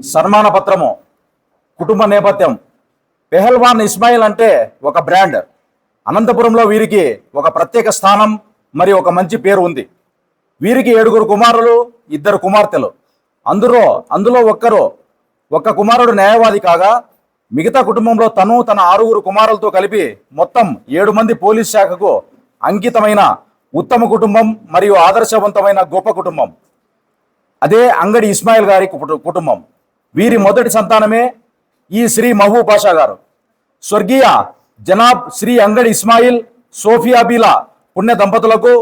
సన్మాన పత్రము కుటుంబ నేపథ్యం. పెహల్వాన్ ఇస్మాయిల్ అంటే ఒక బ్రాండ్. అనంతపురంలో వీరికి ఒక ప్రత్యేక స్థానం మరియు ఒక మంచి పేరు ఉంది. వీరికి ఏడుగురు కుమారులు ఇద్దరు కుమార్తెలు. అందులో అందులో ఒక్కరు ఒక్క కుమారుడు న్యాయవాది కాగా మిగతా కుటుంబంలో తను తన ఆరుగురు కుమారులతో కలిపి మొత్తం ఏడు మంది పోలీస్ శాఖకు అంకితమైన ఉత్తమ కుటుంబం మరియు ఆదర్శవంతమైన గొప్ప కుటుంబం. అదే అంగడి ఇస్మాయిల్ గారి కుటుంబం. వీరి మొదటి సంతానమే ఈ శ్రీ మహబూబ్ పాషా గారు. స్వర్గీయ జనాబ్ శ్రీ అంగడి ఇస్మాయిల్ సోఫియా బీలా పుణ్య దంపతులకు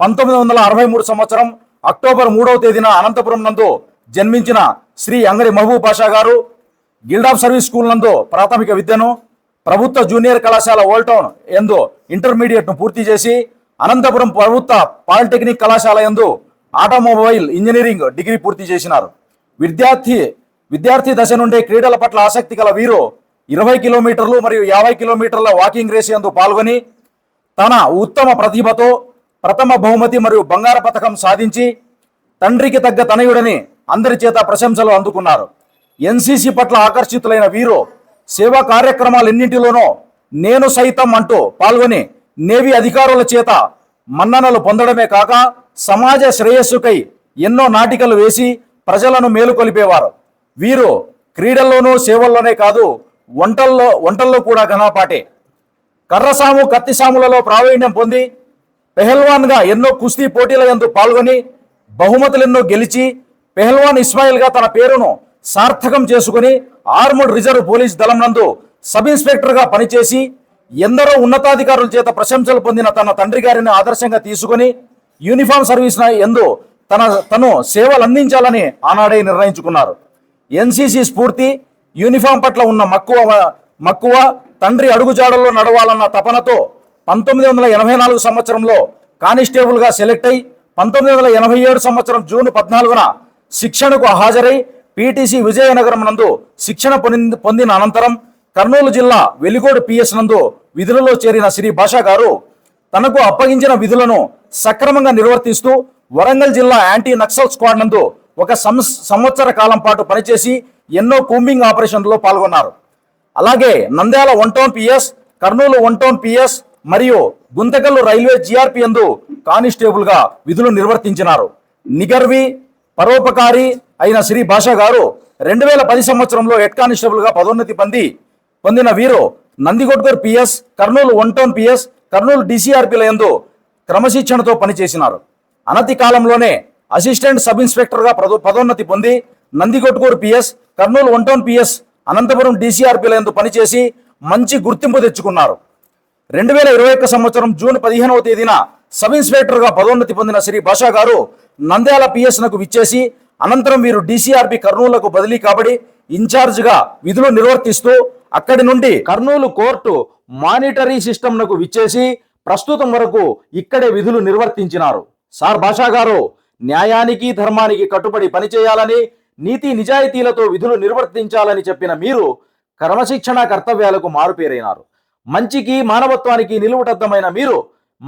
పంతొమ్మిది వందల అరవై మూడు సంవత్సరం అక్టోబర్ మూడవ తేదీన అనంతపురం నందు జన్మించిన శ్రీ అంగడి మహబూబ్ పాషా గారు గిల్డ్ ఆఫ్ సర్వీస్ స్కూల్ నందు ప్రాథమిక విద్యను ప్రభుత్వ జూనియర్ కళాశాల ఓల్టౌన్ ఎందు ఇంటర్మీడియట్ను పూర్తి చేసి అనంతపురం ప్రభుత్వ పాలిటెక్నిక్ కళాశాల యందు ఆటోమొబైల్ ఇంజనీరింగ్ డిగ్రీ పూర్తి చేసినారు. విద్యార్థి విద్యార్థి దశ నుండే క్రీడల పట్ల ఆసక్తి గల వీరు ఇరవై కిలోమీటర్లు మరియు యాభై కిలోమీటర్ల వాకింగ్ రేస్ యందు పాల్గొని తన ఉత్తమ ప్రతిభతో ప్రథమ బహుమతి మరియు బంగార పథకం సాధించి తండ్రికి తగ్గ తనయుడని అందరి చేత ప్రశంసలు అందుకున్నారు. ఎన్సీసీ పట్ల ఆకర్షితులైన వీరు సేవా కార్యక్రమాలన్నింటిలోనూ నేను సైతం అంటూ పాల్గొని నేవీ అధికారుల చేత మన్ననలు పొందడమే కాక సమాజ శ్రేయస్సుకై ఎన్నో నాటికలు వేసి ప్రజలను మేలుకొలిపేవారు. వీరు క్రీడల్లోనూ సేవల్లోనే కాదు వంటల్లో వంటల్లో కూడా ఘనపాటే. కర్రసాము కత్తిసాములలో ప్రావీణ్యం పొంది పెహల్వాన్గా ఎన్నో కుస్తీ పోటీల యందు పాల్గొని బహుమతులెన్నో గెలిచి పెహల్వాన్ ఇస్మాయిల్గా తన పేరును సార్థకం చేసుకుని ఆర్మడ్ రిజర్వ్ పోలీస్ దళం నందు సబ్ ఇన్స్పెక్టర్గా పనిచేసి ఎందరో ఉన్నతాధికారుల చేత ప్రశంసలు పొందిన తన తండ్రి గారిని ఆదర్శంగా తీసుకుని యూనిఫామ్ సర్వీస్ ఎందు తన తను సేవలు అందించాలని ఆనాడే నిర్ణయించుకున్నారు. ఎన్సీసీ స్ఫూర్తి యూనిఫామ్ పట్ల ఉన్న మక్కువ మక్కువ తండ్రి అడుగుజాడల్లో నడవాలన్న తపనతో పంతొమ్మిది వందల ఎనభై నాలుగు సంవత్సరంలో కానిస్టేబుల్గా సెలెక్ట్ అయి పంతొమ్మిది వందల ఎనభై ఏడు సంవత్సరం జూన్ పద్నాలుగున శిక్షణకు హాజరై పీటీసీ విజయనగరం నందు శిక్షణ పొంది- పొందిన అనంతరం కర్నూలు జిల్లా వెలిగోడు పిఎస్ నందు విధులలో చేరిన శ్రీ భాషా గారు తనకు అప్పగించిన విధులను సక్రమంగా నిర్వర్తిస్తూ వరంగల్ జిల్లా యాంటీ నక్సల్ స్క్వాడ్ నందు ఒక సంస్- సంవత్సర కాలం పాటు పనిచేసి ఎన్నో కూంబింగ్ ఆపరేషన్లో పాల్గొన్నారు. అలాగే Nandyal one town PS Kurnool one town PS మరియు గుంతకల్లు రైల్వే జిఆర్పి యందు కానిస్టేబుల్గా విధులు నిర్వర్తించినారు. నిగర్వి పరోపకారి అయిన శ్రీ భాష గారు రెండు వేల పది సంవత్సరంలో హెడ్ కానిస్టేబుల్గా పదోన్నతి పొంది పొందిన వీరు నందిగొడ్గర్ PS Kurnool one town PS Kurnool డిసిఆర్పిల యందు క్రమశిక్షణతో పనిచేసినారు. అనతి కాలంలోనే అసిస్టెంట్ సబ్ ఇన్స్పెక్టర్గా పదో- పదోన్నతి పొంది Nandikotkur PS Kurnool one town PS Anantapur డీసీఆర్పీలందు పనిచేసి మంచి గుర్తింపు తెచ్చుకున్నారు. రెండు వేల ఇరవై ఒక్క సంవత్సరం జూన్ పదిహేనవ తేదీన సబ్ ఇన్స్పెక్టర్గా పదోన్నతి పొందిన శ్రీ భాషా గారు నంద్యాల పిఎస్ నకు విచ్చేసి అనంతరం వీరు డిసిఆర్పి కర్నూలుకు బదిలీ కాబడి ఇన్ఛార్జ్గా విధులు నిర్వర్తిస్తూ అక్కడి నుండి కర్నూలు కోర్టు మానిటరీ సిస్టమ్ నకు విచ్చేసి ప్రస్తుతం వరకు ఇక్కడే విధులు నిర్వర్తించినారు. సార్ భాషా గారు న్యాయానికి ధర్మానికి కట్టుబడి పనిచేయాలని నీతి నిజాయితీలతో విధులు నిర్వర్తించాలని చెప్పిన మీరు క్రమశిక్షణ కర్తవ్యాలకు మారుపేరైనారు. మంచికి మానవత్వానికి నిలువుటద్దమైన మీరు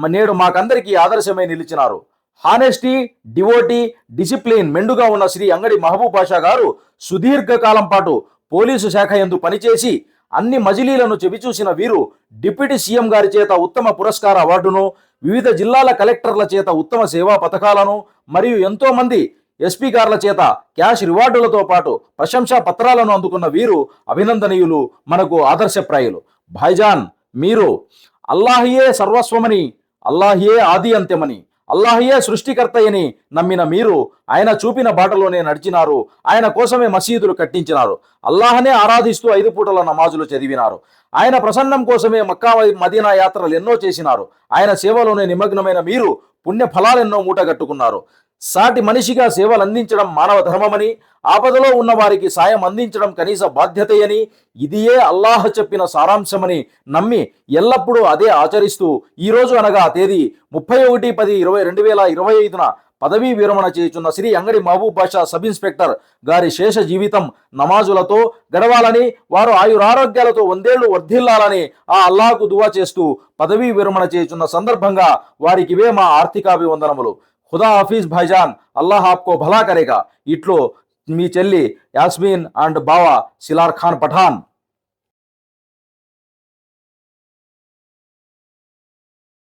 నేడు మాకందరికీ ఆదర్శమై నిలిచినారు. హానెస్టీ డివోటీ డిసిప్లిన్ మెండుగా ఉన్న శ్రీ అంగడి మహబూబ్ బాషా గారు సుదీర్ఘకాలం పాటు పోలీసు శాఖ యందు పనిచేసి అన్ని మజిలీలను చెవిచూసిన వీరు డిప్యూటీ సీఎం గారి చేత ఉత్తమ పురస్కార అవార్డును వివిధ జిల్లాల కలెక్టర్ల చేత ఉత్తమ సేవా పథకాలను మరియు ఎంతో మంది ఎస్పీ గార్ల చేత క్యాష్ రివార్డులతో పాటు ప్రశంసా పత్రాలను అందుకున్న వీరు అభినందనీయులు మనకు ఆదర్శప్రాయులు. భాయ్జాన్ మీరు అల్లాహియే సర్వస్వమని అల్లాహియే ఆది అంత్యమని అల్లాహియే సృష్టికర్తయని నమ్మిన మీరు ఆయన చూపిన బాటలోనే నడిచినారు. ఆయన కోసమే మసీదులు కట్టించినారు. అల్లాహనే ఆరాధిస్తూ ఐదు పూటల నమాజులు చదివినారు. ఆయన ప్రసన్నం కోసమే మక్కా మదీనా యాత్రలు ఎన్నో చేసినారు. ఆయన సేవలోనే నిమగ్నమైన మీరు పుణ్య ఫలాలెన్నో మూటగట్టుకున్నారు. సాటి మనిషిగా సేవలు అందించడం మానవ ధర్మమని ఆపదలో ఉన్న వారికి సాయం అందించడం కనీస బాధ్యతయని ఇదియే అల్లాహ్ చెప్పిన సారాంశమని నమ్మి ఎల్లప్పుడూ అదే ఆచరిస్తూ ఈరోజు అనగా తేదీ ముప్పై ఒకటి పది ఇరవై రెండు వేల ఇరవై ఐదున పదవీ విరమణ చేయుచున్న శ్రీ అంగడి మహబూబ్ బాషా సబ్ ఇన్స్పెక్టర్ గారి శేష జీవితం నమాజులతో గడవాలని వారు ఆయురారోగ్యాలతో వందేళ్ళు వర్ధిల్లాలని ఆ అల్లాహకు దువా చేస్తూ పదవీ విరమణ చేయుచున్న సందర్భంగా వారికి ఇవే మా ఆర్థికాభివందనములు. ఖుదా హఫీజ్ భాయిజాన్ అల్లాహ్ ఆప్కో భలా కరేగా ఇట్లో మీ చెల్లి యాస్మిన్ అండ్ బావ సిలార్ ఖాన్ పఠాన్